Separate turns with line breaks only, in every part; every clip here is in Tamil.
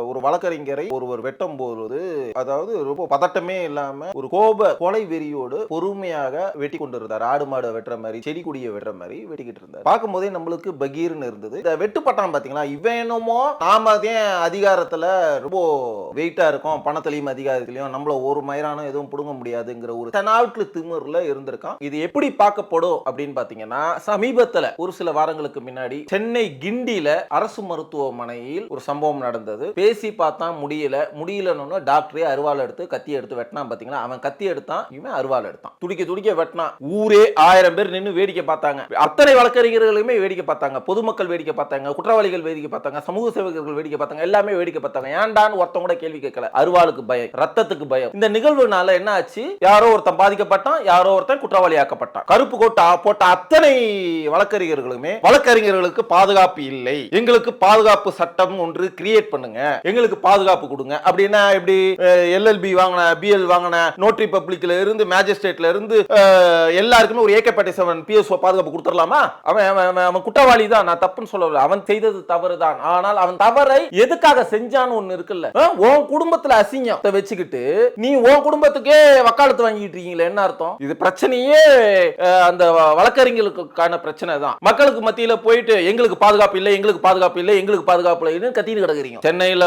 ஒரு வழக்கறிஞரை ஒருவர் வெட்டும் போது அதாவது ரொம்ப பதட்டமே இல்லாம ஒரு கோப கொலை வெறியோடு பொறுமையாக வெட்டி கொண்டு இருந்தார் ஆடு மாடு வெட்டுற மாதிரி செடி கொடியை வெட்டுற மாதிரி வெட்டிக்கிட்டு இருந்தார். பார்க்கும்போதே நம்மளுக்கு பகீர்னு இருந்தது. இந்த வெட்டுப்பட்டான் பாத்தீங்களா இவன் என்னமோ நாம தான் அதிகாரத்துல ரொம்ப வெயிட்டா இருக்கும் பணத்திலையும் அதிகாரத்திலையும் நம்மள ஒரு மயிரானும் எதுவும் புடுங்க முடியாதுங்கிற ஒரு தனாவுக்கு திமிர்ல இருந்திருக்கான். இது எப்படி பார்க்கப்படும் அப்படின்னு பாத்தீங்கன்னா சமீபத்துல ஒரு சில வாரங்களுக்கு முன்னாடி சென்னை கிண்டியில அரசு மருத்துவமனையில் ஒரு சம்பவம் நடந்தது. பேசி பார்த்தா முடியல. முடியலன்னு டாக்டரே அருவாள் எடுத்து கத்தி எடுத்து வெட்டினான் பாத்தீங்களா? அவன் கத்தி எடுத்தான் இவன் அருவாள் எடுத்தான். துடிக்க துடிக்க வெட்டினான். ஊரே ஆயிரம் பேர் நின்று வேடிக்கை பார்த்தாங்க. அத்தனை வழக்கறிஞர்களுமே வேடிக்கை பார்த்தாங்க. பொதுமக்கள் வேடிக்கை பார்த்தாங்க. குற்றவாளிகள் வேடிக்கை பார்த்தாங்க. சமூக சேவகர்கள் வேடிக்கை பார்த்தாங்க. எல்லாமே வேடிக்கை பார்த்தாங்க. ஏன்டான்னு ஒருத்தவங்க கூட கேள்வி கேட்கல. அருவாளுக்கு பயம் ரத்தத்துக்கு பயம். இந்த நிகழ்வுனால என்ன ஆச்சு? யாரோ ஒருத்தன் பாதிக்கப்பட்டான் யாரோ ஒருத்தன் குற்றவாளி ஆக்கப்பட்டான் கருப்பு கோட்டா போட்ட அத்தனை வழக்கறிஞர்களுமே வழக்கறிஞர்களுக்கு பாதுகாப்பு இல்லை. எங்களுக்கு பாதுகாப்பு சட்டம் ஒன்று கிரியேட் பண்ணுங்க. எங்களுக்கு பாதுகாப்பு கொடுங்க. அப்படின்னா எப்படி எல்எல்பி வாங்கின பிஎல் வாங்கின நோட்டரி பப்ளிக்ல இருந்து மேஜிஸ்ட்ரேட்ல இருந்து எல்லாருக்குமே ஒரு ஏகே செவன் பிஎஸ்ஓ பாதுகாப்பு கொடுத்துடலாமா? அவன் அவன் குற்றவாளி தான். நான் தப்புன்னு சொல்லல அவன் செய்தது தவறு தான். ஆனால் அவன் தவறை எதுக்காக செஞ்சான்னு ஒண்ணு இருக்குல்ல. உன் குடும்பத்துல அசிங்கம். வச்சுக்கிட்டு நீ உன் குடும்பத்துக்கே வக்காலத்து வாங்கிட்டு இருக்கீங்களே என்ன அர்த்தம்? இது பிரச்சனையே அந்த வழக்கறிஞர்களுக்கான பிரச்சனை தான். மக்களுக்கு மத்தியில போயிட்டு எங்களுக்கு பாதுகாப்பு இல்லை எங்களுக்கு பாதுகாப்பு இல்லை எங்களுக்கு பாதுகாப்பு இல்லைன்னு கத்தின்னு கிடக்குறீங்க. சென்னையில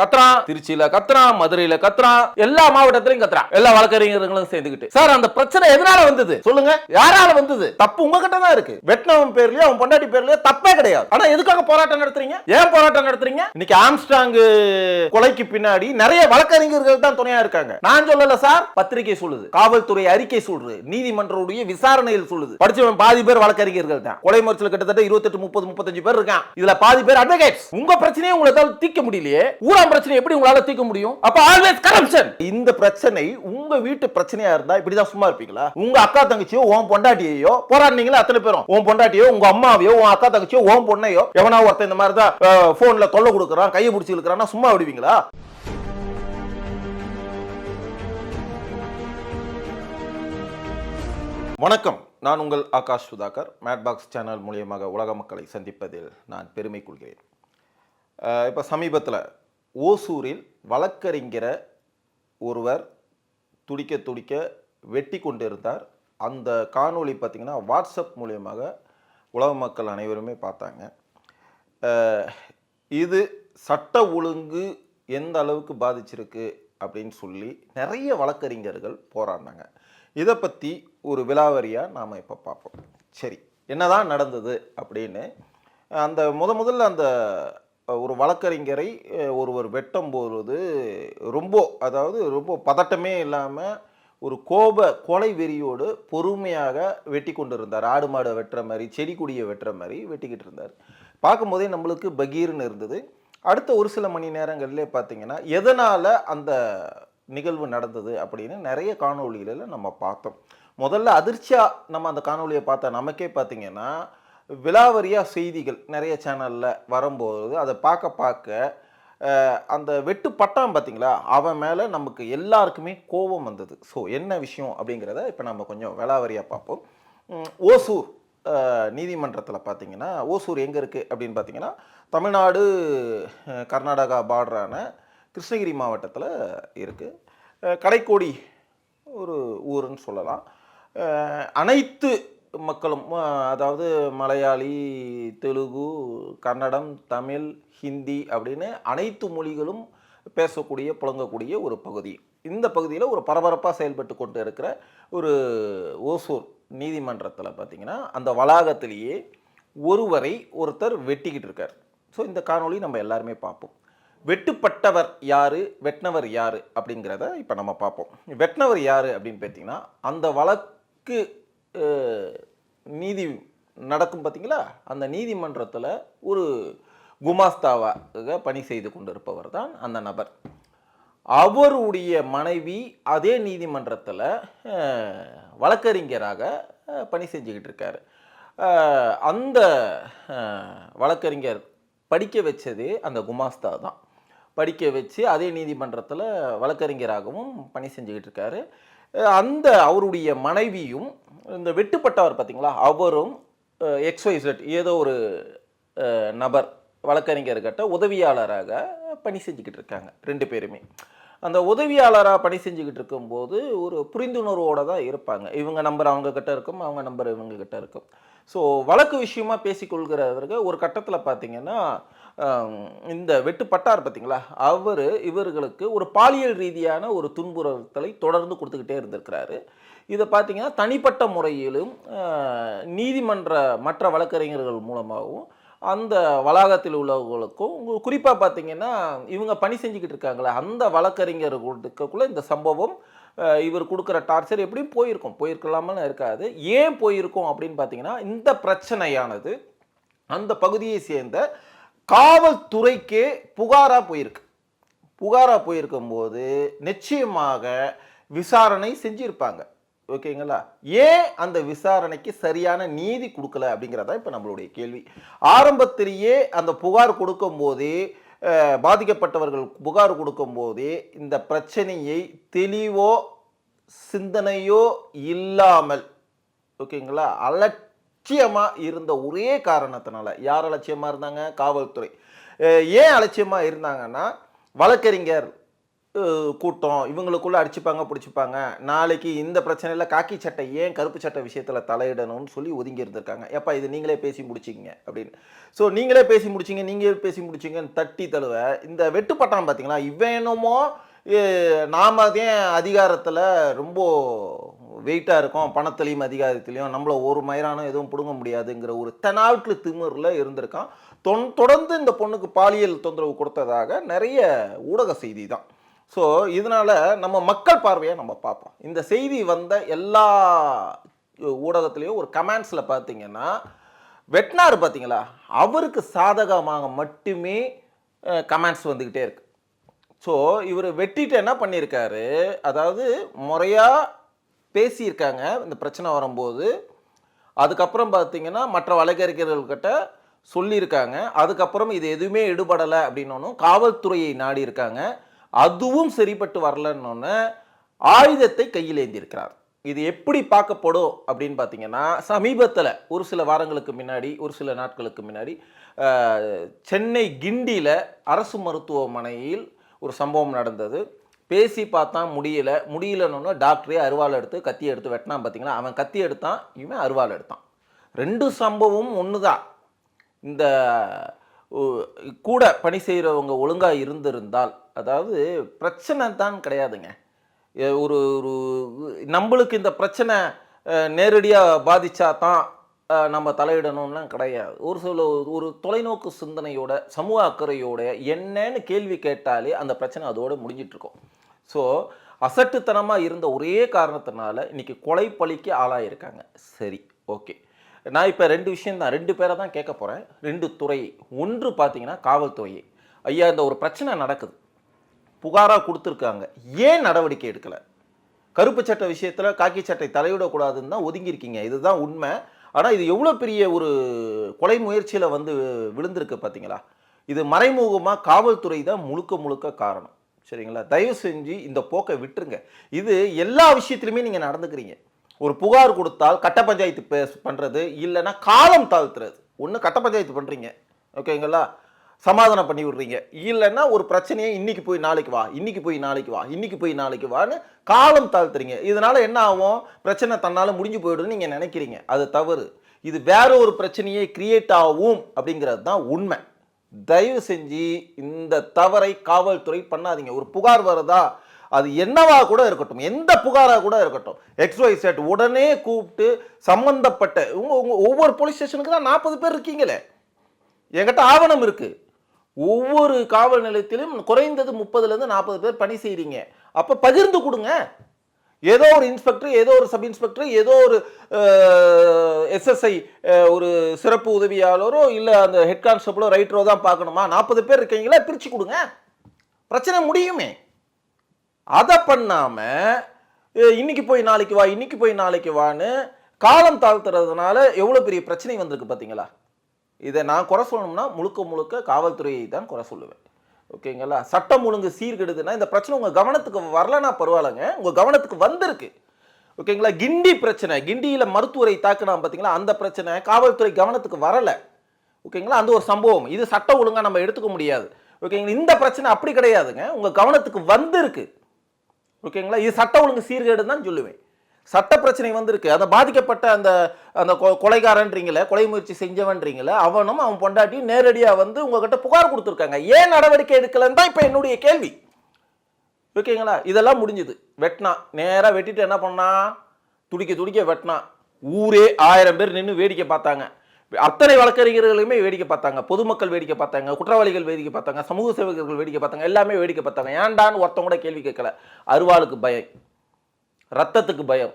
கத்துறான் திருச்சியில கத்துறான் மதுரையில கத்துறான் எல்லா மாவட்டத்திலையும் கத்துறான் எல்லா வழக்கறிஞர்களும் சேர்ந்துக்கிட்டு சார் அந்த பிரச்சனை எதனால வந்தது? சொல்லுங்க. யாரால வந்தது? தப்பு உங்ககிட்ட தான் இருக்கு. வெட்னவன் பேர்லயோ அவன் பொண்டாட்டி பேர்லயோ தப்பே கிடையாது. ஆனா எதுக்காக போராட்டம் நடத்துறீங்க? ஏன் போராட்டம் நடத்துறீங்க? இன்னைக்கு ஆம்ஸ்டாங் கொலைக்கு பின்னாடி நிறைய வழக்கறிஞர்கள் தான் துணையா இருக்காங்க. நான் சொல்லல சார். பத்திரிகை சொல்லுது. காவல்துறை அறிக்கை சொல்றது. நீதிமன்றவுடைய விசாரணையில் சொல்லுது. படிச்சவன் பாதி பேர் வழக்கறிஞர்கள் தான். கொலை முயற்சியில் கிட்டத்தட்ட இருபத்தெட்டு முப்பது முப்பத்தஞ்சு பேர் இருக்கான். இதுல பாதி பேர் அட்வொகேட்ஸ் உங்க பிரச்சனையை உங்களை தீர்க்க முடியலையே. ஊராம் பிரச்சனை எப்படி உங்களால தீர்க்க முடியும்? அப்ப ஆல்வேஸ் கரப்ஷன் இந்த பிரச்சனை உங்க வீட்டு பிரச்சனையா இருந்தா இப்படிதான் சும்மா இருப்பீங்களா? உங்க அக்கா தங்கச்சியோ உன் பொண்டாட்டியோ போராடினீங்களா அத்தனை பேரும்? உன் பொண்டாட்டியோ உங்க அம்மாவையோ உன் அக்கா தங்கச்சியோ உன் பொண்ணையோ எவனா ஒருத்தன் இந்த மாதிரி தான் போன்ல தொல்லை கொடுக்குறான் கையை பிடிச்சி இருக்கிறான் சும்மா விடுவீங்களா? வணக்கம். நான் உங்கள் ஆகாஷ் சுதாகர். மேட்பாக்ஸ் சேனல் மூலியமாக உலக மக்களை சந்திப்பதில் நான் பெருமை கொள்கிறேன். இப்போ சமீபத்தில் ஓசூரில் வழக்கறிஞரை ஒருவர் துடிக்க துடிக்க வெட்டி கொண்டிருந்தார். அந்த காணொளி பார்த்திங்கன்னா வாட்ஸ்அப் மூலியமாக உலக மக்கள் அனைவருமே பார்த்தாங்க. இது சட்ட ஒழுங்கு எந்த அளவுக்கு பாதிச்சிருக்கு அப்படின்னு சொல்லி நிறைய வழக்கறிஞர்கள் போராடினாங்க. இதை பற்றி ஒரு விலாவரியாக நாம் இப்போ பார்ப்போம். சரி என்னதான் நடந்தது அப்படின்னு அந்த முத முதல்ல அந்த ஒரு வழக்கறிஞரை ஒருவர் வெட்டும் போது ரொம்ப அதாவது ரொம்ப பதட்டமே இல்லாமல் ஒரு கோப கொலை வெறியோடு பொறுமையாக வெட்டி கொண்டு இருந்தார் ஆடு மாடை வெட்டுற மாதிரி செடி கொடியை வெட்டுற மாதிரி வெட்டிக்கிட்டு இருந்தார். பார்க்கும்போதே நம்மளுக்கு பகீர்னு இருந்தது. அடுத்த ஒரு சில மணி நேரங்களிலே பார்த்தீங்கன்னா எதனால் அந்த நிகழ்வு நடந்தது அப்படின்னு நிறைய காணொளிகளில் நம்ம பார்த்தோம். முதல்ல அதிர்ச்சியாக நம்ம அந்த காணொளியை பார்த்தா நமக்கே பார்த்தீங்கன்னா விலாவரியாக செய்திகள் நிறைய சேனலில் வரும்போது அதை பார்க்க பார்க்க அந்த வெட்டு பட்டான் பார்த்தீங்களா? அவன் மேலே நமக்கு எல்லாருக்குமே கோபம் வந்தது. ஸோ என்ன விஷயம் அப்படிங்கிறத இப்போ நம்ம கொஞ்சம் விலாவரியாக பார்ப்போம். ஓசூர் நீதிமன்றத்தில் பார்த்தீங்கன்னா ஓசூர் எங்கே இருக்குது அப்படின்னு பார்த்தீங்கன்னா தமிழ்நாடு கர்நாடகா பார்டரான கிருஷ்ணகிரி மாவட்டத்தில் இருக்குது கடைக்கோடி ஒரு ஊருன்னு சொல்லலாம். அனைத்து மக்களும் அதாவது மலையாளி தெலுங்கு கன்னடம் தமிழ் ஹிந்தி அப்படின்னு அனைத்து மொழிகளும் பேசக்கூடிய புழங்கக்கூடிய ஒரு பகுதி. இந்த பகுதியில் ஒரு பரபரப்பாக செயல்பட்டு கொண்டு இருக்கிற ஒரு ஓசூர் நீதிமன்றத்தில் பார்த்திங்கன்னா அந்த வளாகத்திலேயே ஒருவரை ஒருத்தர் வெட்டிக்கிட்டு இருக்கார். ஸோ இந்த காணொளி நம்ம எல்லாருமே பார்ப்போம் வெட்டுப்பட்டவர் யார் வெட்டினவர் யார் அப்படிங்கிறத இப்போ நம்ம பார்ப்போம் வெட்டினவர் யார் அப்படின்னு பார்த்தீங்கன்னா அந்த வழக்கு நீதி நடக்கும் பார்த்தீங்களா? அந்த நீதிமன்றத்தில் ஒரு குமாஸ்தாவாக பணி செய்து கொண்டிருப்பவர் தான் அந்த நபர். அவருடைய மனைவி அதே நீதிமன்றத்தில் வழக்கறிஞராக பணி செஞ்சுக்கிட்டு இருக்காரு. அந்த வழக்கறிஞர் படிக்க வச்சது அந்த குமாஸ்தா தான். படிக்க வச்சு அதே நீதிமன்றத்தில் வழக்கறிஞராகவும் பணி செஞ்சுக்கிட்டு இருக்காரு. அந்த அவருடைய மனைவியும் இந்த வெட்டுப்பட்டவர் பார்த்தீங்களா? அவரும் எக்ஸ்ஒய்செட் ஏதோ ஒரு நபர் வழக்கறிஞர்கிட்ட உதவியாளராக பணி செஞ்சுக்கிட்டு இருக்காங்க ரெண்டு பேருமே. அந்த உதவியாளராக பணி செஞ்சுக்கிட்டு இருக்கும்போது ஒரு புரிந்துணர்வோடு தான் இருப்பாங்க. இவங்க நம்பர் அவங்கக்கிட்ட இருக்கும் அவங்க நம்பர் இவங்கக்கிட்ட இருக்கும். ஸோ வழக்கு விஷயமா பேசிக்கொள்கிறவர்கள் ஒரு கட்டத்தில் பார்த்தீங்கன்னா இந்த வெட்டுப்பட்டார் பார்த்தீங்களா? அவர் இவர்களுக்கு ஒரு பாலியல் ரீதியான ஒரு துன்புறுத்தலை தொடர்ந்து கொடுத்துக்கிட்டே இருந்திருக்கிறாரு. இதை பார்த்திங்கன்னா தனிப்பட்ட முறையிலும் நீதிமன்ற மற்ற வழக்கறிஞர்கள் மூலமாகவும் அந்த வளாகத்தில் உள்ளவர்களுக்கும் குறிப்பாக பார்த்தீங்கன்னா இவங்க பணி செஞ்சுக்கிட்டு இருக்காங்களே அந்த வழக்கறிஞர்களுக்குள்ள இந்த சம்பவம் இவர் கொடுக்குற டார்ச்சர் எப்படியும் போயிருக்கும். போயிருக்கலாமல் இருக்காது. ஏன் போயிருக்கும் அப்படின்னு பார்த்தீங்கன்னா இந்த பிரச்சனையானது அந்த பகுதியை சேர்ந்த காவல்துறைக்கே புகாராக போயிருக்கு. புகாராக போயிருக்கும்போது நிச்சயமாக விசாரணை செஞ்சிருப்பாங்க. ஓகேங்களா? ஏன் அந்த விசாரணைக்கு சரியான நீதி கொடுக்கல அப்படிங்கிறதா இப்போ நம்மளுடைய கேள்வி. ஆரம்பத்திலேயே அந்த புகார் கொடுக்கும்போதே பாதிக்கப்பட்டவர்கள் புகார் கொடுக்கும்போதே இந்த பிரச்சனையை தெளிவோ சிந்தனையோ இல்லாமல் ஓகேங்களா? அலட்சியமாக இருந்த ஒரே காரணத்தினால யார் அலட்சியமாக இருந்தாங்க? காவல்துறை. ஏன் அலட்சியமாக இருந்தாங்கன்னா வழக்கறிஞர் கூட்டம் இவங்களுக்குள்ளே அடிச்சுப்பாங்க பிடிச்சிப்பாங்க. நாளைக்கு இந்த பிரச்சனையில் காக்கி சட்டை ஏன் கருப்பு சட்டை விஷயத்தில் தலையிடணும்னு சொல்லி ஒதுங்கி இருந்திருக்காங்க. ஏப்பா இது நீங்களே பேசி முடிச்சிங்க அப்படின்னு. ஸோ நீங்களே பேசி முடிச்சிங்க நீங்களே பேசி முடிச்சிங்கன்னு தட்டி தழுவ இந்த வெட்டுப்பட்டான் பார்த்தீங்களா இவனுமோ நாம் அதே அதிகாரத்தில் ரொம்ப வெயிட்டாக இருக்கும் பணத்திலையும் அதிகாரத்துலேயும் நம்மளை ஒரு மயிரானும் எதுவும் பிடுங்க முடியாதுங்கிற ஒரு தெனாவுக்கு திமிரில் இருந்திருக்கான். தொன் தொடர்ந்து இந்த பொண்ணுக்கு பாலியல் தொந்தரவு கொடுத்ததாக நிறைய ஊடக செய்தி தான். ஸோ இதனால் நம்ம மக்கள் பார்வையை நம்ம பார்ப்போம். இந்த செய்தி வந்த எல்லா ஊடகத்துலேயும் ஒரு கமெண்ட்ஸில் பார்த்தீங்கன்னா வெட்டினார் பார்த்தீங்களா? அவருக்கு சாதகமாக மட்டுமே கமெண்ட்ஸ் வந்துக்கிட்டே இருக்கு. ஸோ இவர் வெட்டிட்டு என்ன பண்ணியிருக்காரு? அதாவது முறையாக பேசியிருக்காங்க. இந்த பிரச்சனை வரும்போது அதுக்கப்புறம் பார்த்தீங்கன்னா மற்ற வழக்கறிஞர்கள்கிட்ட சொல்லியிருக்காங்க. அதுக்கப்புறம் இது எதுவுமே எடுபடலை அப்படின்னோன்னும் காவல்துறையை நாடி இருக்காங்க அதுவும் சரிப்பட்டு வரலன்னொன்னு ஆயுதத்தை கையில் ஏந்தியிருக்கிறார் இது எப்படி பார்க்கப்படும் அப்படின்னு பார்த்தீங்கன்னா சமீபத்தில் ஒரு சில வாரங்களுக்கு முன்னாடி ஒரு சில நாட்களுக்கு முன்னாடி சென்னை கிண்டியில் அரசு மருத்துவமனையில் ஒரு சம்பவம் நடந்தது. பேசி பார்த்தா முடியல. முடியலன்னு டாக்டரே அருவாள் எடுத்து கத்தி எடுத்து வெட்டினான் பார்த்தீங்களா? அவன் கத்தி எடுத்தான் இவன் அருவாள் எடுத்தான். ரெண்டு சம்பவமும் ஒன்று தான் இந்த கூட பணி செய்கிறவங்க ஒழுங்காக இருந்திருந்தால் அதாவது பிரச்சனை தான் கிடையாதுங்க. ஒரு ஒரு நம்மளுக்கு இந்த பிரச்சனை நேரடியாக பாதிச்சா தான் நம்ம தலையிடணும்லாம் கிடையாது. ஒரு சில ஒரு தொலைநோக்கு சிந்தனையோட சமூக அக்கறையோட என்னன்னு கேள்வி கேட்டாலே அந்த பிரச்சனை அதோட முடிஞ்சிட்ருக்கோம். ஸோ அசட்டுத்தனமாக இருந்த ஒரே காரணத்தினால இன்றைக்கி கொலை பழிக்கு ஆளாயிருக்காங்க. சரி ஓகே. நான் இப்போ ரெண்டு விஷயம் தான் ரெண்டு பேரை தான் கேட்க போகிறேன் ரெண்டு துறை. ஒன்று பார்த்தீங்கன்னா காவல்துறையை ஐயா இந்த ஒரு பிரச்சனை நடக்குது. புகாராக கொடுத்துருக்காங்க. ஏன் நடவடிக்கை எடுக்கலை? கருப்பு சட்டை விஷயத்தில் காக்கி சட்டை தலையிடக்கூடாதுன்னு தான் ஒதுங்கியிருக்கீங்க. இதுதான் உண்மை. ஆனால் இது எவ்வளோ பெரிய ஒரு கொலை முயற்சியில் வந்து விழுந்திருக்கு பார்த்தீங்களா இது மறைமுகமாக காவல்துறை தான் முழுக்க முழுக்க காரணம். சரிங்களா? தயவு செஞ்சு இந்த போக்கை விட்டுருங்க. இது எல்லா விஷயத்துலையுமே நீங்கள் நடந்துக்கிறீங்க. ஒரு புகார் கொடுத்தால் கட்ட பஞ்சாயத்து பே- பண்ணுறது இல்லைன்னா காலம் தாழ்த்துறது. ஒன்று கட்ட பஞ்சாயத்து பண்ணுறீங்க ஓகேங்களா சமாதானம் பண்ணி விடுறீங்க. இல்லைன்னா ஒரு பிரச்சனையை இன்றைக்கி போய் நாளைக்கு வா இன்றைக்கி போய் நாளைக்கு வா இன்றைக்கி போய் நாளைக்கு வான்னு காலம் தாழ்த்துறீங்க. இதனால் என்ன ஆகும்? பிரச்சனை தன்னால் முடிஞ்சு போயிடும்னு நீங்கள் நினைக்கிறீங்க. அது தவறு. இது வேற ஒரு பிரச்சனையை கிரியேட் ஆகும் அப்படிங்கிறது தான் உண்மை. தயவு செஞ்சு இந்த தவறை காவல்துறை பண்ணாதீங்க. ஒரு புகார் வருதா? அது என்னவா கூட இருக்கட்டும் எந்த புகாராக கூட இருக்கட்டும் எக்ஸ்ஒய் செட் உடனே கூப்பிட்டு சம்பந்தப்பட்ட உங்க உங்க ஒவ்வொரு போலீஸ் ஸ்டேஷனுக்கு தான் நாற்பது பேர் இருக்கீங்களே. என்கிட்ட ஆவணம் இருக்கு. ஒவ்வொரு காவல் நிலையத்திலும் குறைந்தது முப்பதுலேருந்து நாற்பது பேர் பணி செய்கிறீங்க அப்போ பகிர்ந்து கொடுங்க. ஏதோ ஒரு இன்ஸ்பெக்டர் ஏதோ ஒரு சப் இன்ஸ்பெக்டர் ஏதோ ஒரு எஸ்எஸ்ஐ ஒரு சிறப்பு உதவியாளரோ இல்லை அந்த ஹெட் கான்ஸ்டபிளோ ரைட்டரோ தான் பார்க்கணுமா? நாற்பது பேர் இருக்கீங்களா? பிரித்து கொடுங்க. பிரச்சனை முடியுமே. அதை பண்ணாமல் இன்னைக்கு போய் நாளைக்கு வா இன்னைக்கு போய் நாளைக்கு வான்னு காலம் தாழ்த்துறதுனால எவ்வளோ பெரிய பிரச்சனை வந்திருக்கு பார்த்தீங்களா இதை நான் குறை சொல்லணும்னா முழுக்க முழுக்க காவல்துறையை தான் குறை சொல்லுவேன். ஓகேங்களா? சட்டம் ஒழுங்கு சீர்கெடுதுன்னா இந்த பிரச்சனை உங்கள் கவனத்துக்கு வரலன்னா பரவாயில்லைங்க. உங்கள் கவனத்துக்கு வந்திருக்கு. ஓகேங்களா? கிண்டி பிரச்சனை கிண்டியில் மருத்துவரை தாக்குனா பார்த்தீங்களா அந்த பிரச்சனை காவல்துறை கவனத்துக்கு வரலை. ஓகேங்களா? அந்த ஒரு சம்பவம். இது சட்டம் ஒழுங்காக நம்ம எடுத்துக்க முடியாது. ஓகேங்களா? இந்த பிரச்சனை அப்படி கிடையாதுங்க. உங்கள் கவனத்துக்கு வந்திருக்கு. ஓகேங்களா? இது சட்ட ஒழுங்கு சீர்கேடுன்னு தான் சொல்லுவேன். சட்ட பிரச்சனை வந்திருக்கு. அதை பாதிக்கப்பட்ட அந்த அந்த கொ- கொலைகாரன்றீங்களே கொலை முயற்சி செஞ்சவன்றீங்களே அவனும் அவன் பொண்டாட்டியும் நேரடியாக வந்து உங்ககிட்ட புகார் கொடுத்துருக்காங்க. ஏன் நடவடிக்கை எடுக்கலன்னு தான் இப்போ என்னுடைய கேள்வி. ஓகேங்களா? இதெல்லாம் முடிஞ்சுது. வெட்டினா நேராக வெட்டிட்டு என்ன பண்ணா? துடிக்க துடிக்க வெட்டினா. ஊரே ஆயிரம் பேர் நின்று வேடிக்கை பார்த்தாங்க. அத்தனை வழக்கறிஞர்களுமே வேடிக்கை பார்த்தாங்க. பொதுமக்கள் வேடிக்கை பார்த்தாங்க. குற்றவாளிகள் வேடிக்கை பார்த்தாங்க. சமூக சேவகர்கள் வேடிக்கை பார்த்தாங்க. எல்லாமே வேடிக்கை பார்த்தாங்க. ஏன்டான்னு ஒருத்தவங்க கூட கேள்வி கேட்கல. அருவாளுக்கு பயம். ரத்தத்துக்கு பயம்.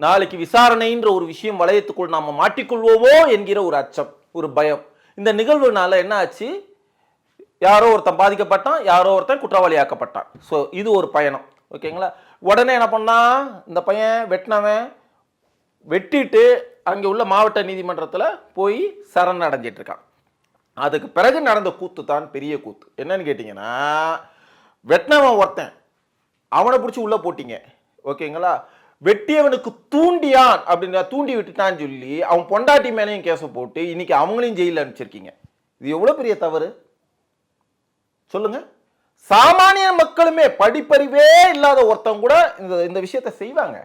நாளைக்கு விசாரணைன்ற ஒரு விஷயம் வளையத்துக்குள் நாம் மாட்டிக்கொள்வோமோ என்கிற ஒரு அச்சம் ஒரு பயம். இந்த நிகழ்வுனால என்ன ஆச்சு? யாரோ ஒருத்தன் பாதிக்கப்பட்டான். யாரோ ஒருத்தன் குற்றவாளியாக்கப்பட்டான் ஸோ இது ஒரு பயணம். ஓகேங்களா உடனே என்ன பண்ணா இந்த பையன் வெட்டினவன். வெட்டிட்டு அங்கே உள்ள மாவட்ட நீதிமன்றத்தில் போய் சரணடைஞ்சிட்டு இருக்கான் அதுக்கு பிறகு நடந்த கூத்து தான் பெரிய கூத்து. என்னன்னு கேட்டிங்கன்னா வெட்டினவன் ஒருத்தன் அவனை பிடிச்சி உள்ளே போட்டிங்க. ஓகேங்களா? வெட்டியவனுக்கு தூண்டியான் அப்படின்னு தூண்டி விட்டுட்டான்னு சொல்லி அவன் பொண்டாட்டி மேலேயும் கேஸை போட்டு இன்னைக்கு அவங்களையும் ஜெயிலில் அனுப்பிச்சிருக்கீங்க. இது எவ்வளோ பெரிய தவறு? சொல்லுங்க. சாமானிய மக்களுமே படிப்பறிவே இல்லாத ஒருத்தவங்க கூட இந்த இந்த விஷயத்தை செய்வாங்க.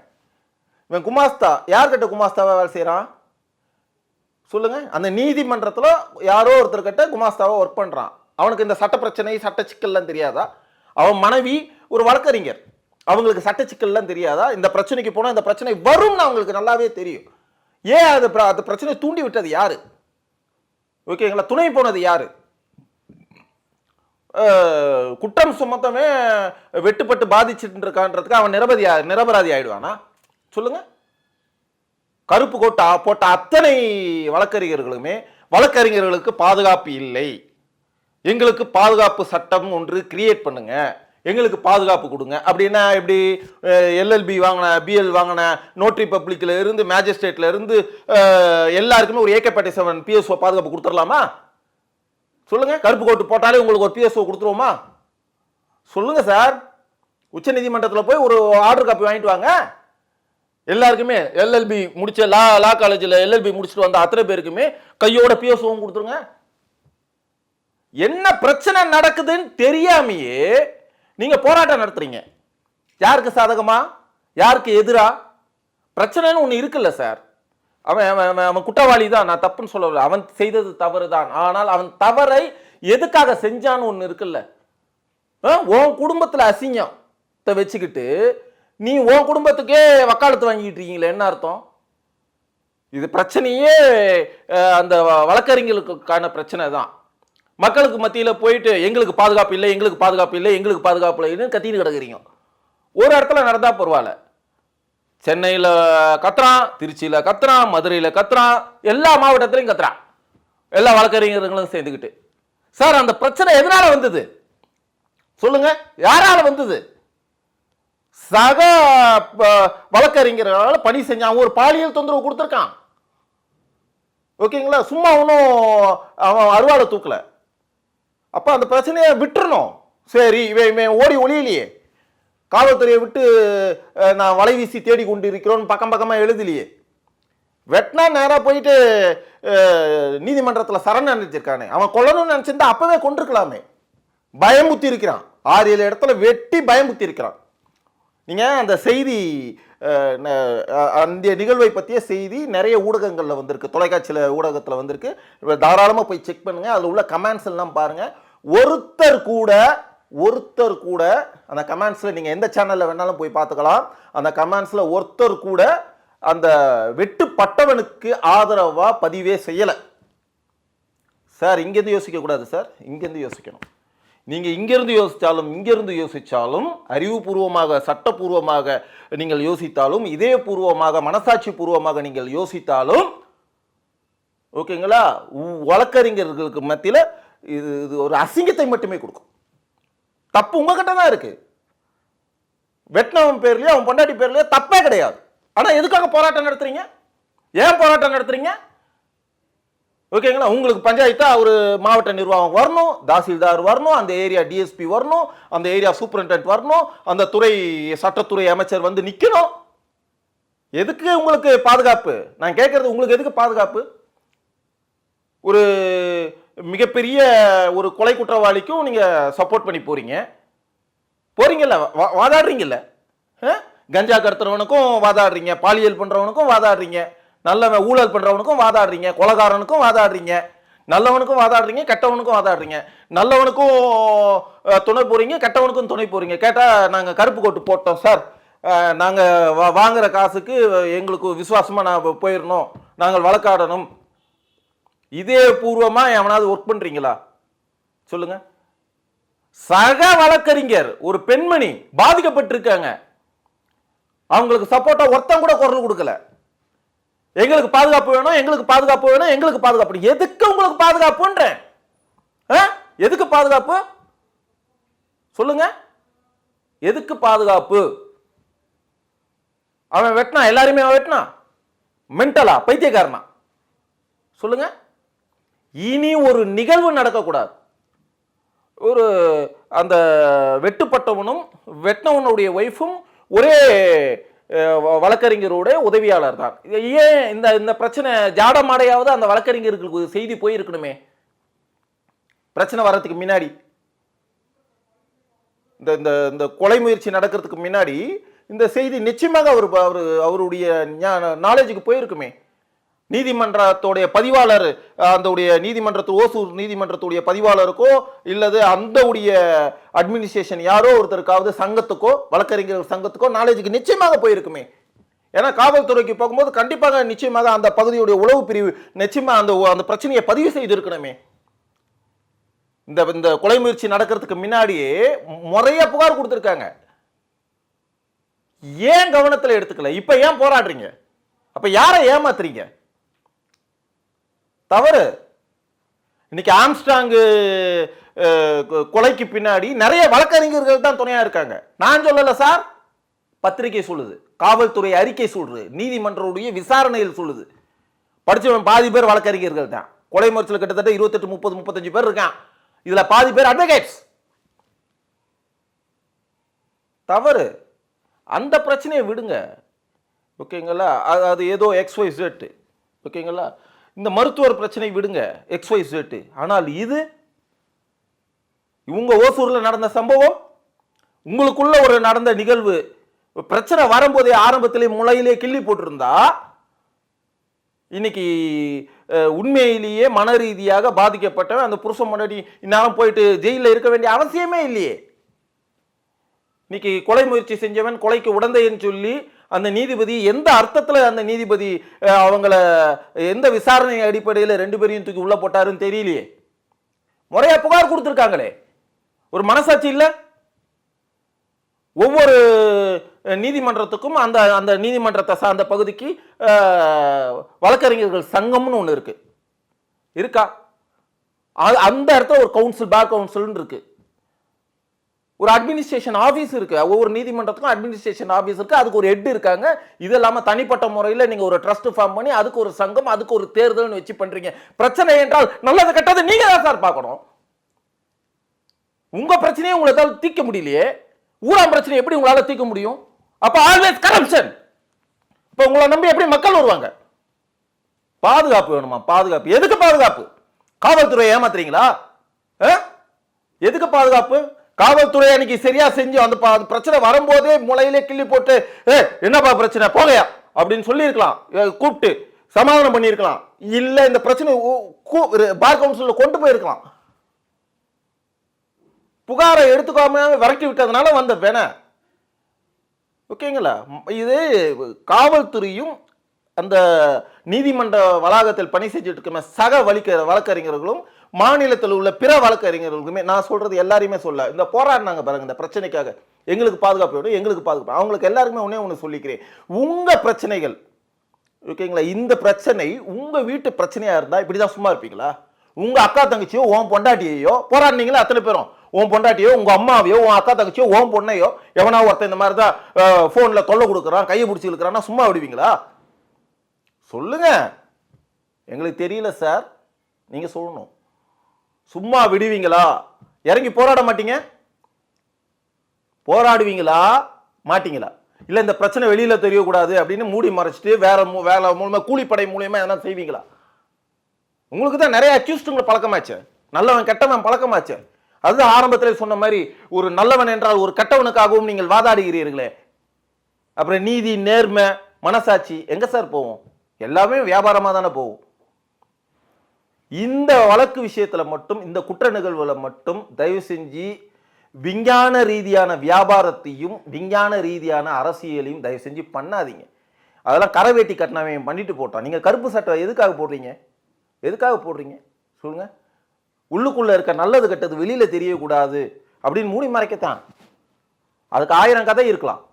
இவன் குமாஸ்தா யார்கிட்ட குமாஸ்தாவாக வேலை செய்கிறான் சொல்லுங்கள் அந்த நீதிமன்றத்தில் யாரோ ஒருத்தர்கிட்ட குமாஸ்தாவாக ஒர்க் பண்ணுறான் அவனுக்கு இந்த சட்ட பிரச்சனை சட்ட சிக்கல்லாம் தெரியாதா? அவன் மனைவி ஒரு வழக்கறிஞர். அவங்களுக்கு சட்ட சிக்கல்லாம் தெரியாதா? இந்த பிரச்சனைக்கு போனால் இந்த பிரச்சனை வரும்னு அவங்களுக்கு நல்லாவே தெரியும். ஏன் அது அந்த பிரச்சனை தூண்டி விட்டது யாரு? ஓகேங்களா? துணை போனது யாரு? குற்றம் சுமத்தமே வெட்டுப்பட்டு பாதிச்சுட்டு இருக்கான்றதுக்கு அவன் நிரபதி நிரபராதி ஆயிடுவானா? சொல்லுங்க. கருப்பு கோட்டா போட்ட அத்தனை வழக்கறிஞர்களுமே வழக்கறிஞர்களுக்கு பாதுகாப்பு இல்லை. எங்களுக்கு பாதுகாப்பு சட்டம் ஒன்று கிரியேட் பண்ணுங்க. எங்களுக்கு பாதுகாப்பு கொடுங்க. அப்படின்னா எப்படி எல்எல்பி வாங்கின பிஎல் வாங்கின நோட்ரி பப்ளிக்ல இருந்து மேஜிஸ்ட்ரேட்ல இருந்து எல்லாருக்குமே ஒரு ஏகே செவன் பிஎஸ்ஓ பாதுகாப்பு கொடுத்துடலாமா? சொல்லுங்க. கருப்பு கோட்டு போட்டாலே உங்களுக்கு ஒரு பிஎஸ்ஓ கொடுத்துருவோமா? சொல்லுங்க சார் உச்ச நீதிமன்றத்தில் போய் ஒரு ஆர்டர் காப்பி வாங்கிட்டு வாங்க. எல்லாருக்குமே எல்எல்பி முடிச்ச லா லா காலேஜில் எல்எல்பி முடிச்சுட்டு வந்த அத்தனை பேருக்குமே கையோட பிஎஸ்ஓவும் கொடுத்துருங்க. என்ன பிரச்சனை நடக்குதுன்னு தெரியாமையே நீங்க போராட்டம் நடத்துறீங்க. யாருக்கு சாதகமா? யாருக்கு எதிரா? பிரச்சனைன்னு ஒன்று இருக்குல்ல சார் அவன் அவன் அவன் குற்றவாளி தான். நான் தப்புன்னு சொல்லல அவன் செய்தது தவறு தான் ஆனால் அவன் தவறை எதுக்காக செஞ்சான்னு ஒன்று இருக்குல்ல. ஆ, உன் குடும்பத்தில் அசிங்கத்தை வச்சுக்கிட்டு நீ உன் குடும்பத்துக்கே வக்காலத்து வாங்கிட்டு இருக்கீங்களே என்ன அர்த்தம்? இது பிரச்சனையே அந்த வ- வழக்கறிஞர்களுக்கான பிரச்சனை தான். மக்களுக்கு மத்தியில் போயிட்டு எங்களுக்கு பாதுகாப்பு இல்லை எங்களுக்கு பாதுகாப்பு இல்லை எங்களுக்கு பாதுகாப்பு இல்லைன்னு கத்தின்னு கிடக்குறீங்க. ஒரு இடத்துல நடந்தால் பரவாயில்ல. சென்னையில் கத்துறான் திருச்சியில் கத்துறான் மதுரையில் கத்துறான் எல்லா மாவட்டத்திலையும் கத்துறான். எல்லா வழக்கறிஞர்களும் சேர்ந்துக்கிட்டு. சார் அந்த பிரச்சனை எதனால் வந்தது? சொல்லுங்கள் யாரால் வந்தது? சக ப- பணி செஞ்சான் ஒரு பாலியல் தொந்தரவு கொடுத்துருக்கான். ஓகேங்களா? சும்மா ஒன்றும் அவன் அருவாளை தூக்கல. அப்போ அந்த பிரச்சனையை விட்டுறணும். சரி இவன் இவன் ஓடி ஒளியிலையே. காவல்துறையை விட்டு நான் வலை வீசி தேடி கொண்டு இருக்கிறோன்னு பக்கம் பக்கமாக எழுதலையே. வெட்டினா நேராக போயிட்டு நீதிமன்றத்தில் சரண் அடைஞ்சிருக்கானே அவன் கொல்லணும்னு நினச்சிருந்தா அப்போவே கொண்டிருக்கலாமே. பயமுத்தி இருக்கிறான் ஆறு ஏழு இடத்துல வெட்டி பயமுத்தி இருக்கிறான் நீங்கள் அந்த செய்தி அந்த நிகழ்வை பற்றிய செய்தி நிறைய ஊடகங்களில் வந்திருக்கு. தொலைக்காட்சியில் ஊடகத்தில் வந்திருக்கு. தாராளமாக போய் செக் பண்ணுங்கள் அதில் உள்ள கமெண்ட்ஸ் எல்லாம் பாருங்கள் ஒருத்தர் கூட ஒருத்தர் கூட அந்த கமெண்ட்ஸில் நீங்கள் எந்த சேனலில் வேணாலும் போய் பார்த்துக்கலாம். அந்த கமெண்ட்ஸில் ஒருத்தர் கூட அந்த வெட்டுப்பட்டவனுக்கு ஆதரவாக பதிவே செய்யலை. சார் இங்கேருந்து யோசிக்கக்கூடாது சார். இங்கேருந்து யோசிக்கணும். நீங்கள் இங்கேருந்து யோசித்தாலும் இங்கேருந்து யோசித்தாலும் அறிவுபூர்வமாக சட்டப்பூர்வமாக நீங்கள் யோசித்தாலும் இதயபூர்வமாக மனசாட்சி பூர்வமாக நீங்கள் யோசித்தாலும் ஓகேங்களா? உ- வழக்கறிஞர்களுக்கு மத்தியில் இது இது ஒரு அசிங்கத்தை மட்டுமே கொடுக்கும். தப்பு உங்ககிட்ட தான் இருக்கு. வெட்டினவன் பேர்லயோ அவன் பொண்டாட்டி பேர்லயோ தப்பே கிடையாது. ஆனால் எதுக்காக போராட்டம் நடத்துறீங்க? ஏன் போராட்டம் நடத்துறீங்க? ஓகேங்களா? உங்களுக்கு பஞ்சாயத்தா ஒரு மாவட்ட நிர்வாகம் வரணும் தாசில்தார் வரணும் அந்த ஏரியா டிஎஸ்பி வரணும் அந்த ஏரியா சூப்பரிண்டென்ட் வரணும் அந்த துறை சட்டத்துறை அமைச்சர் வந்து நிற்கணும் எதுக்கு உங்களுக்கு பாதுகாப்பு? நான் கேட்கறது உங்களுக்கு எதுக்கு பாதுகாப்பு? ஒரு மிகப்பெரிய ஒரு கொலை குற்றவாளிக்கும் நீங்க சப்போர்ட் பண்ணி போறீங்க. போறீங்கல்ல? வா- வாதாடுறீங்கல்ல? கஞ்சா கடத்துறவனுக்கும் வாதாடுறீங்க பாலியல் பண்றவனுக்கும் வாதாடுறீங்க. நல்லவன் ஊழல் பண்ணுறவனுக்கும் வாதாடுறீங்க கொலகாரனுக்கும் வாதாடுறீங்க நல்லவனுக்கும் வாதாடுறீங்க கெட்டவனுக்கும் வாதாடுறீங்க. நல்லவனுக்கும் துணை போறீங்க கெட்டவனுக்கும் துணை போறீங்க. கேட்டால் நாங்கள் கருப்பு கோட்டு போட்டோம் சார். நாங்கள் வா- வாங்குற காசுக்கு எங்களுக்கு விசுவாசமாக நான் போயிடணும் நாங்கள் வழக்காடணும். இதே பூர்வமாக எவனாவது ஒர்க் பண்ணுறீங்களா சொல்லுங்க. சக வழக்கறிஞர் ஒரு பெண்மணி பாதிக்கப்பட்டிருக்காங்க. அவங்களுக்கு சப்போர்ட்டாக ஒருத்தன் கூட குரல் கொடுக்கல. எங்களுக்கு பாதுகாப்பு வேணும் எங்களுக்கு பாதுகாப்பு வேணும் எங்களுக்கு பாதுகாப்பு எதுக்கு உங்களுக்கு பாதுகாப்புன்றேன் ஆ? எதுக்கு பாதுகாப்பு? சொல்லுங்க. எதுக்கு பாதுகாப்பு? அவன் வெட்டினா எல்லாருமே அவன் வெட்டினா? மென்டலா பைத்தியக்காரனா? சொல்லுங்க. இனி ஒரு நிகழ்வு நடக்கக்கூடாது. ஒரு அந்த வெட்டுப்பட்டவனும் வெட்டினவனுடைய ஒய்ஃபும் ஒரே வ- வழக்கறிஞரோட உதவியாளர் தான் இது ஏன் இந்த இந்த பிரச்சனை ஜாட மாடையாவது அந்த வழக்கறிஞர்களுக்கு செய்தி போயிருக்கணுமே? பிரச்சனை வர்றதுக்கு முன்னாடி. இந்த இந்த இந்த கொலை முயற்சி நடக்கிறதுக்கு முன்னாடி இந்த செய்தி நிச்சயமாக அவர் அவர் அவருடைய நாலேஜுக்கு போயிருக்குமே. நீதிமன்றத்துடைய பதிவாளர் அந்தவுடைய நீதிமன்றத்து ஓசூர் நீதிமன்றத்துடைய பதிவாளருக்கோ இல்லது அந்த உடைய அட்மினிஸ்ட்ரேஷன் யாரோ ஒருத்தருக்காவது சங்கத்துக்கோ வழக்கறிஞர் சங்கத்துக்கோ நாலேஜுக்கு நிச்சயமாக போயிருக்குமே. ஏன்னா காவல்துறைக்கு போகும்போது கண்டிப்பாக நிச்சயமாக அந்த பகுதியுடைய உளவு பிரிவு நிச்சயமாக அந்த அந்த பிரச்சனையை பதிவு செய்திருக்கணுமே. இந்த இந்த கொலை முயற்சி நடக்கிறதுக்கு முன்னாடியே முறையாக புகார் கொடுத்துருக்காங்க. ஏன் கவனத்தில் எடுத்துக்கல? இப்போ ஏன் போராடுறீங்க? அப்போ யாரை ஏமாத்துறீங்க? தவறு. இன்னைக்கு ஆம்ஸ்டாங் கொ- கொலைக்கு பின்னாடி நிறைய வழக்கறிஞர்கள் தான் துணையாக இருக்காங்க. நான் சொல்லலை சார். பத்திரிகை சொல்லுது. காவல்துறை அறிக்கை சொல்லுது நீதிமன்றத்துடைய விசாரணையில் சொல்லுது. படிச்சவன் பாதி பேர் வழக்கறிஞர்கள் தான். கொலை முயற்சியில் கிட்டத்தட்ட இருபத்தெட்டு முப்பது முப்பத்தஞ்சு பேர் இருக்கான். இதில் பாதி பேர் அட்வொகேட்ஸ் தவறு. அந்த பிரச்சனையை விடுங்க. ஓகேங்களா? அது அது ஏதோ எக்ஸ் ஒய் ஓகேங்களா? இந்த மருத்துவர் பிரச்சனை விடுங்க எக்ஸ்வைஸ் ஒய் ஆனால் இது இவங்க ஓசூரில் நடந்த சம்பவம் உங்களுக்குள்ள ஒரு நடந்த நிகழ்வு பிரச்சனை வரும்போதே ஆரம்பத்திலே முளையிலே கிள்ளி போட்டிருந்தா இன்னைக்கு உண்மையிலேயே மன ரீதியாக பாதிக்கப்பட்டவன் அந்த புருஷன் முன்னாடி இந்நேரம் போயிட்டு ஜெயிலில் இருக்க வேண்டிய அவசியமே இல்லையே. இன்னைக்கு கொலை முயற்சி செஞ்சவன் கொலைக்கு உடந்தைன்னு சொல்லி அந்த நீதிபதி எந்த அர்த்தத்தில் அந்த நீதிபதி அவங்கள எந்த விசாரணை அடிப்படையில் ரெண்டு பேரையும் தூக்கி உள்ள போட்டாருன்னு தெரியலையே. முறையாக புகார் கொடுத்துருக்காங்களே. ஒரு மனசாட்சி இல்லை? ஒவ்வொரு நீதிமன்றத்துக்கும் அந்த அந்த நீதிமன்றத்தை சார்ந்த பகுதிக்கு வழக்கறிஞர்கள் சங்கம்னு ஒன்று இருக்குது இருக்கா? அது- அந்த இடத்துல ஒரு கவுன்சில் பார் கவுன்சில்னு இருக்குது ஒரு அட்மினிஸ்ட்ரேஷன் ஆஃபீஸ் இருக்குது ஒவ்வொரு நீதிமன்றத்துக்கும் அட்மினிஸ்ட்ரேஷன் ஆஃபீஸ் இருக்குது அதுக்கு ஒரு ஹெட் இருக்காங்க. இது இல்லாமல் தனிப்பட்ட முறையில் நீங்கள் ஒரு ட்ரஸ்ட் ஃபார்ம் பண்ணி அதுக்கு ஒரு சங்கம் அதுக்கு ஒரு தேர்தல்னு வச்சு பண்ணுறீங்க பிரச்சனை என்றால் நல்லது கெட்டது நீங்கள் தான் சார் பார்க்கணும். உங்கள் பிரச்சனையை உங்களால் தீர்க்க முடியலையே. ஊராம் பிரச்சனை எப்படி உங்களால் தீர்க்க முடியும்? அப்போ ஆல்வேஸ் கரப்ஷன் இப்போ உங்களை நம்பி எப்படி மக்கள் வருவாங்க? பாதுகாப்பு வேணுமா? பாதுகாப்பு. எதுக்கு பாதுகாப்பு? காவல்துறை ஏமாத்துறீங்களா? ஆ? எதுக்கு பாதுகாப்பு? காவல்துறை அன்னைக்கு சரியா செஞ்சு அந்த அந்த பிரச்சனை வரும்போதே முளையிலே கிள்ளி போட்டு ஏ என்னப்பா பிரச்சனை? போகையா அப்படின்னு சொல்லியிருக்கலாம். கூப்பிட்டு சமாதானம் பண்ணியிருக்கலாம். இல்ல இந்த பிரச்சனை கூ- பார் கவுன்சில்ல கொண்டு போயிருக்கலாம். புகாரை எடுத்துக்காம விரட்டி விட்டதுனால வந்த வேண ஓகேங்களா? இது காவல்துறையும் அந்த நீதிமன்ற வளாகத்தில் பணி செஞ்சுட்டு இருக்க சக வழிக்க வழக்கறிஞர்களும் மாநிலத்தில் உள்ள பிற வழக்கறிஞர்களுக்குமே நான் சொல்றது எல்லாரையுமே சொல்ல இந்த போராடினாங்க பாருங்க இந்த பிரச்சனைக்காக. எங்களுக்கு பாதுகாப்பு வேணும் எங்களுக்கு பாதுகாப்பு. அவங்களுக்கு எல்லாருக்குமே ஒன்றே ஒன்று சொல்லிக்கிறேன். உங்க பிரச்சனைகள் ஓகேங்களா இந்த பிரச்சனை உங்க வீட்டு பிரச்சனையா இருந்தா இப்படிதான் சும்மா இருப்பீங்களா? உங்க அக்கா தங்கச்சியோ உன் பொண்டாட்டியையோ போராடினீங்களா அத்தனை பேரும்? உன் பொண்டாட்டியோ உங்க அம்மாவையோ உன் அக்கா தங்கச்சியோ உன் பொண்ணையோ எவனா ஒருத்தன் இந்த மாதிரி தான் ஃபோனில் தொல்லை கொடுக்குறான் கையை பிடிச்சி இழுக்கிறான்னா சும்மா விடுவீங்களா? சொல்லுங்க. எங்களுக்கு தெரியல சார் நீங்க சொல்லணும். சும்மா விடுவீங்களா? இறங்கி போராட மாட்டீங்க? போராடுவீங்களா? மாட்டீங்களா? இல்லை இந்த பிரச்சனை வெளியில் தெரியக்கூடாது அப்படின்னு மூடி மறைச்சிட்டு வேற மூ- வேலை மூலமாக கூலிப்படை மூலியமாக எதனா செய்வீங்களா? உங்களுக்கு தான் நிறைய அக்யூஸ்டுங்களை பழக்கமாச்சு. நல்லவன் கெட்டவன் பழக்கமாச்சு. அது ஆரம்பத்தில் சொன்ன மாதிரி ஒரு நல்லவன் என்றால் ஒரு கெட்டவனுக்காகவும் நீங்கள் வாதாடுகிறீர்களே. அப்புறம் நீதி நேர்மை மனசாட்சி எங்கே சார் போவோம்? எல்லாமே வியாபாரமாக தானே போகும் இந்த வழக்கு விஷயத்துல மட்டும் இந்த குற்ற நிகழ்வுல மட்டும் தயவு செஞ்சு விஞ்ஞான ரீதியான வியாபாரத்தையும் விஞ்ஞான ரீதியான அரசியலையும் தயவு செஞ்சு பண்ணாதீங்க. அதெல்லாம் கரவேட்டி கட்டினவன் பண்ணிட்டு போட்டான். நீங்க கருப்பு சட்டை எதுக்காக போடுறீங்க? எதுக்காக போடுறீங்க? சொல்லுங்க. உள்ளுக்குள்ள இருக்க நல்லது கெட்டது வெளியில தெரியக்கூடாது அப்படின்னு மூடி மறைக்கத்தான். அதுக்கு ஆயிரம் கதை இருக்கலாம்.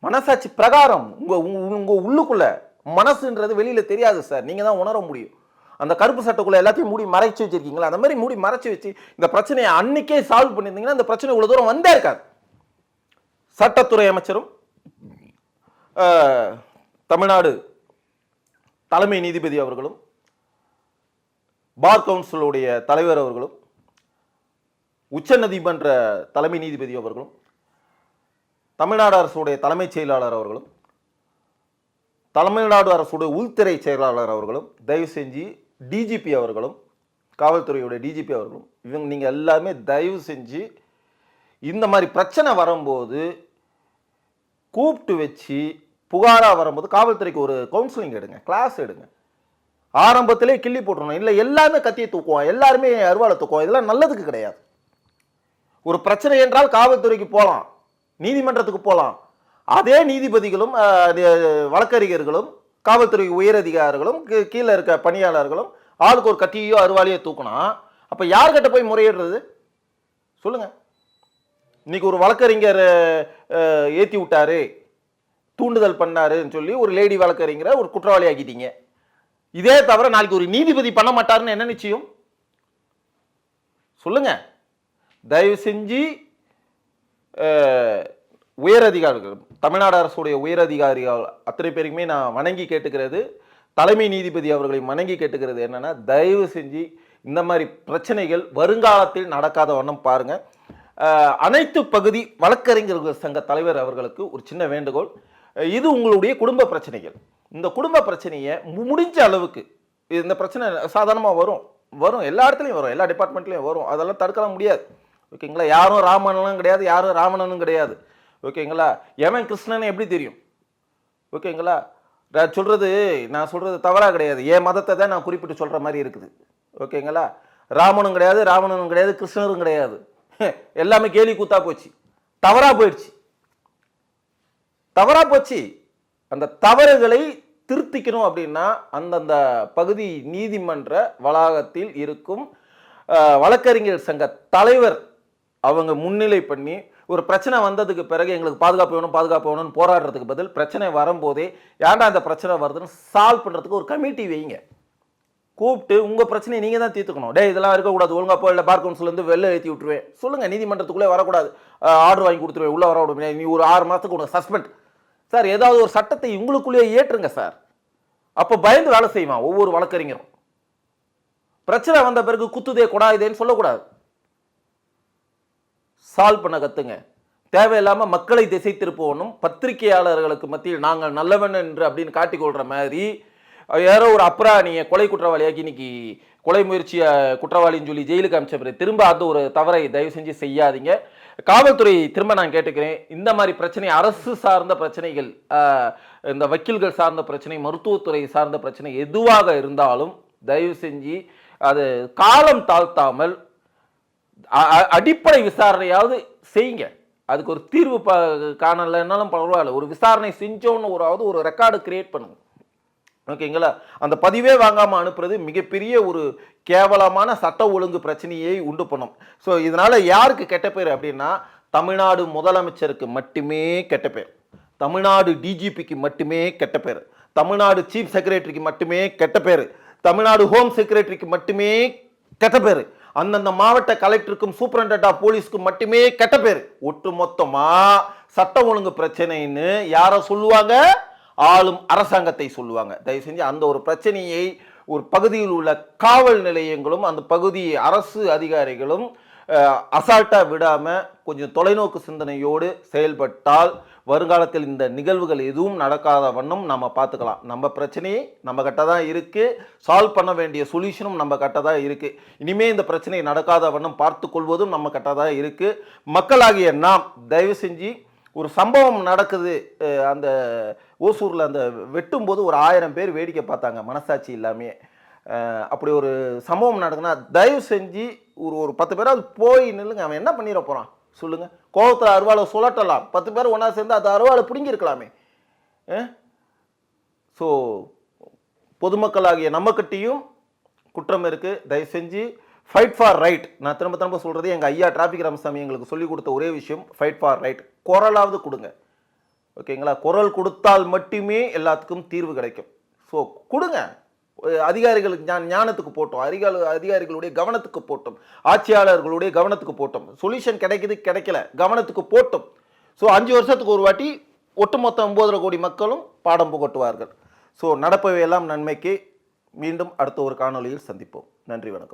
மனசாட்சி பிரகாரம் உங்கள் உங்க- உங்க உள்ளுக்குள்ள மனசுன்றது வெளியில தெரியாது சார். நீங்க தான் உணர முடியும். அந்த கருப்பு சட்டைக்குள்ள எல்லாத்தையும் மூடி மறைச்சு வச்சிருக்கீங்களா? அந்த மாதிரி மூடி மறைச்சு வச்சு இந்த பிரச்சனையை அன்னைக்கே சால்வ் பண்ணியிருந்தீங்கன்னா இந்த பிரச்சனை இவ்வளோ தூரம் வந்தே இருக்காது. சட்டத்துறை அமைச்சரும் தமிழ்நாடு தலைமை நீதிபதி அவர்களும் பார் கவுன்சிலுடைய தலைவர் அவர்களும் உச்சநீதிமன்ற தலைமை நீதிபதி அவர்களும் தமிழ்நாடு அரசுடைய தலைமைச் செயலாளர் அவர்களும் தமிழ்நாடு அரசுடைய உள்துறை செயலாளர் அவர்களும் தயவு செஞ்சு டிஜிபி அவர்களும் காவல்துறையுடைய டிஜிபி அவர்களும் இவங்க நீங்கள் எல்லாமே தயவு செஞ்சு இந்த மாதிரி பிரச்சனை வரும்போது கூப்பிட்டு வச்சு புகாராக வரும்போது காவல்துறைக்கு ஒரு கவுன்சிலிங் எடுங்க கிளாஸ் எடுங்க. ஆரம்பத்திலே கிள்ளி போட்டுருணும் இல்லை எல்லாமே கத்தியை தூக்குவோம் எல்லாருமே அருவாளை தூக்குவோம் இதெல்லாம் நல்லதுக்கு கிடையாது. ஒரு பிரச்சனை என்றால் காவல்துறைக்கு போகலாம் நீதிமன்றத்துக்கு போகலாம் அதே நீதிபதிகளும் வழக்கறிஞர்களும் காவல்துறை உயரதிகாரிகளும் கீ- கீழே இருக்க பணியாளர்களும் ஆளுக்கு ஒரு கத்தியோ அருவாலையோ தூக்கினா அப்போ யார்கிட்ட போய் முறையிடுறது? சொல்லுங்க. இன்னைக்கு ஒரு வழக்கறிஞர் ஏற்றி விட்டாரு தூண்டுதல் பண்ணாருன்னு சொல்லி ஒரு லேடி வழக்கறிஞரை ஒரு குற்றவாளி ஆக்கிட்டீங்க. இதே தவிர நாளைக்கு ஒரு நீதிபதி பண்ண மாட்டாருன்னு என்ன நிச்சயம்? சொல்லுங்க. தயவு செஞ்சு உயரதிகாரிகள் தமிழ்நாடு அரசுடைய உயரதிகாரிகள் அத்தனை பேருக்குமே நான் வணங்கி கேட்டுக்கிறது. தலைமை நீதிபதி அவர்களை வணங்கி கேட்டுக்கிறது என்னென்னா தயவு செஞ்சு இந்த மாதிரி பிரச்சனைகள் வருங்காலத்தில் நடக்காத வண்ணம் பாருங்கள் அனைத்து பகுதி வழக்கறிஞர்கள் சங்க தலைவர் அவர்களுக்கு ஒரு சின்ன வேண்டுகோள். இது உங்களுடைய குடும்ப பிரச்சனைகள். இந்த குடும்ப பிரச்சனையை முடிஞ்ச அளவுக்கு இந்த பிரச்சனை சாதாரணமாக வரும். வரும் எல்லா இடத்துலையும் வரும். எல்லா டிபார்ட்மெண்ட்லேயும் வரும். அதெல்லாம் தடுக்கலாம் முடியாது. ஓகேங்களா? யாரும் ராமனும் கிடையாது. யாரும் ராவணனும் கிடையாது. ஓகேங்களா? எவன் கிருஷ்ணன் எப்படி தெரியும்? ஓகேங்களா? நான் சொல்கிறது நான் சொல்கிறது தவறாக கிடையாது. என் மதத்தை தான் நான் குறிப்பிட்டு சொல்கிற மாதிரி இருக்குது. ஓகேங்களா? ராமனும் கிடையாது ராவணனும் கிடையாது கிருஷ்ணரும் கிடையாது. எல்லாமே கேலி கூத்தா போச்சு. தவறாக போயிடுச்சு. தவறாக போச்சு. அந்த தவறுகளை திருத்திக்கணும் அப்படின்னா அந்தந்த பகுதி நீதிமன்ற வளாகத்தில் இருக்கும் வழக்கறிஞர் சங்க தலைவர் அவங்க முன்னிலை பண்ணி ஒரு பிரச்சனை வந்ததுக்கு பிறகு எங்களுக்கு பாதுகாப்பு வேணும் பாதுகாப்பு வேணும்னு போராடுறதுக்கு பதில் பிரச்சனை வரும்போதே ஏன்டா இந்த பிரச்சனை வருதுன்னு சால்வ் பண்ணுறதுக்கு ஒரு கமிட்டி வைங்க. கூப்பிட்டு உங்கள் பிரச்சனையை நீங்கள் தான் தீர்த்துக்கணும். டேய் இதெல்லாம் இருக்கக்கூடாது. ஒழுங்காக போய் இல்லை பார் கவுன்சிலேருந்து வெளில ஏற்றி விட்டுருவேன். சொல்லுங்கள் நீதிமன்றத்துக்குள்ளே வரக்கூடாது. ஆர்டர் வாங்கி கொடுத்துருவேன். உள்ளே வர விடுவேன் நீ ஒரு ஆறு மாதத்துக்கு உனக்கு சஸ்பெண்ட் சார் ஏதாவது ஒரு சட்டத்தை உங்களுக்குள்ளேயே ஏற்றுங்க சார். அப்போ பயந்து வேலை செய்வான் ஒவ்வொரு வழக்கறிஞரும். பிரச்சனை வந்த பிறகு குத்துதே கொடாயுதேன்னு சொல்லக்கூடாது. சால்வ் பண்ண கத்துங்க. தேவையில்லாமல் மக்களை திசை திருப்பவனும் பத்திரிகையாளர்களுக்கு மத்தியில் நாங்கள் நல்லவன் என்று அப்படின்னு காட்டிக்கொள்ற மாதிரி யாரோ ஒரு அப்ராணியை கொலை குற்றவாளியாக்கி இன்னைக்கு கொலை முயற்சியை குற்றவாளின்னு சொல்லி ஜெயிலுக்கு அமிச்ச பிறகு திரும்ப அந்த ஒரு தவறை தயவு செஞ்சு செய்யாதீங்க. காவல்துறை திரும்ப நான் கேட்டுக்கிறேன். இந்த மாதிரி பிரச்சனை அரசு சார்ந்த பிரச்சனைகள் இந்த வக்கீல்கள் சார்ந்த பிரச்சனை மருத்துவத்துறை சார்ந்த பிரச்சனை எதுவாக இருந்தாலும் தயவு செஞ்சு அது காலம் தாழ்த்தாமல் அடிப்படை விசாரணையாவது செய்யுங்க. அதுக்கு ஒரு தீர்வு ப காணலைன்னாலும் பரவாயில்ல. ஒரு விசாரணை செஞ்சோன்னு ஒரு ஒரு ரெக்கார்டு கிரியேட் பண்ணுங்க. ஓகேங்களா அந்த பதிவே வாங்காமல் அனுப்புறது மிகப்பெரிய ஒரு கேவலமான சட்ட ஒழுங்கு பிரச்சனையை உண்டு பண்ணும். ஸோ இதனால் யாருக்கு கெட்ட பேர் அப்படின்னா தமிழ்நாடு முதலமைச்சருக்கு மட்டுமே கெட்ட பேர். தமிழ்நாடு டிஜிபிக்கு மட்டுமே கெட்ட பேர். தமிழ்நாடு சீஃப் செக்ரட்டரிக்கு மட்டுமே கெட்ட பேர். தமிழ்நாடு ஹோம் செக்ரட்டரிக்கு மட்டுமே கெட்ட பேர். அந்தந்த மாவட்ட கலெக்டருக்கும் சூப்பரண்டன்ட் ஆஃப் போலீஸ்க்கும் மட்டுமே கெட்ட பேர். ஒட்டு மொத்தமா ஒழுங்கு பிரச்சனைன்னு யாரை சொல்லுவாங்க ஆளும் அரசாங்கத்தை சொல்லுவாங்க. தயவு செஞ்சு அந்த ஒரு பிரச்சனையை ஒரு பகுதியில் உள்ள காவல் நிலையங்களும் அந்த பகுதி அரசு அதிகாரிகளும் அசால்ட்டாக விடாமல் கொஞ்சம் தொலைநோக்கு சிந்தனையோடு செயல்பட்டால் வருங்காலத்தில் இந்த நிகழ்வுகள் எதுவும் நடக்காத வண்ணம் நம்ம பார்த்துக்கலாம். நம்ம பிரச்சனையை நம்ம கிட்ட தான் இருக்குது சால்வ் பண்ண வேண்டிய சொல்யூஷனும் நம்ம கிட்ட தான் இருக்குது இனிமேல் இந்த பிரச்சனை நடக்காத வண்ணம் பார்த்து கொள்வதும் நம்ம கிட்ட தான் இருக்குது மக்களாகிய நாம் தயவு செஞ்சு ஒரு சம்பவம் நடக்குது. அந்த ஓசூரில் அந்த வெட்டும்போது ஒரு ஆயிரம் பேர் வேடிக்கை பார்த்தாங்க. மனசாட்சி இல்லாமே அப்படி ஒரு சம்பவம் நடக்குன்னா தயவு செஞ்சு ஒரு ஒரு பத்து பேராவது போய் நில்லுங்க. அவன் என்ன பண்ணிட போகிறான் சொல்லுங்கள் கோவத்தில் அருவாளை சுழட்டலாம் பத்து பேர் ஒன்றா சேர்ந்து அந்த அருவாளை பிடுங்கியிருக்கலாமே. ஸோ பொதுமக்களாகிய நம்மக்கிட்டேயும் குற்றம் இருக்குது தயவு செஞ்சு ஃபைட் ஃபார் ரைட் நான் திரும்ப திரும்ப சொல்கிறது எங்கள் ஐயா டிராஃபிக் ராமசாமி எங்களுக்கு சொல்லி கொடுத்த ஒரே விஷயம் ஃபைட் ஃபார் ரைட் குரலாவது கொடுங்க. ஓகேங்களா? குரல் கொடுத்தால் மட்டுமே எல்லாத்துக்கும் தீர்வு கிடைக்கும். ஸோ கொடுங்க. அதிகாரிகளுக்கு ஞான ஞானத்துக்கு போட்டோம். அதிகாரி அதிகாரிகளுடைய கவனத்துக்கு போட்டோம். ஆட்சியாளர்களுடைய கவனத்துக்கு போட்டோம். சொல்யூஷன் கிடைக்குது கிடைக்கல. கவனத்துக்கு போட்டோம். ஸோ அஞ்சு வருஷத்துக்கு ஒரு வாட்டி ஒட்டுமொத்த ஒன்பதரை கோடி மக்களும் பாடம் புகட்டுவார்கள். ஸோ நடப்பவையெல்லாம் நன்மைக்கு மீண்டும் அடுத்த ஒரு காணொலியில் சந்திப்போம். நன்றி வணக்கம்.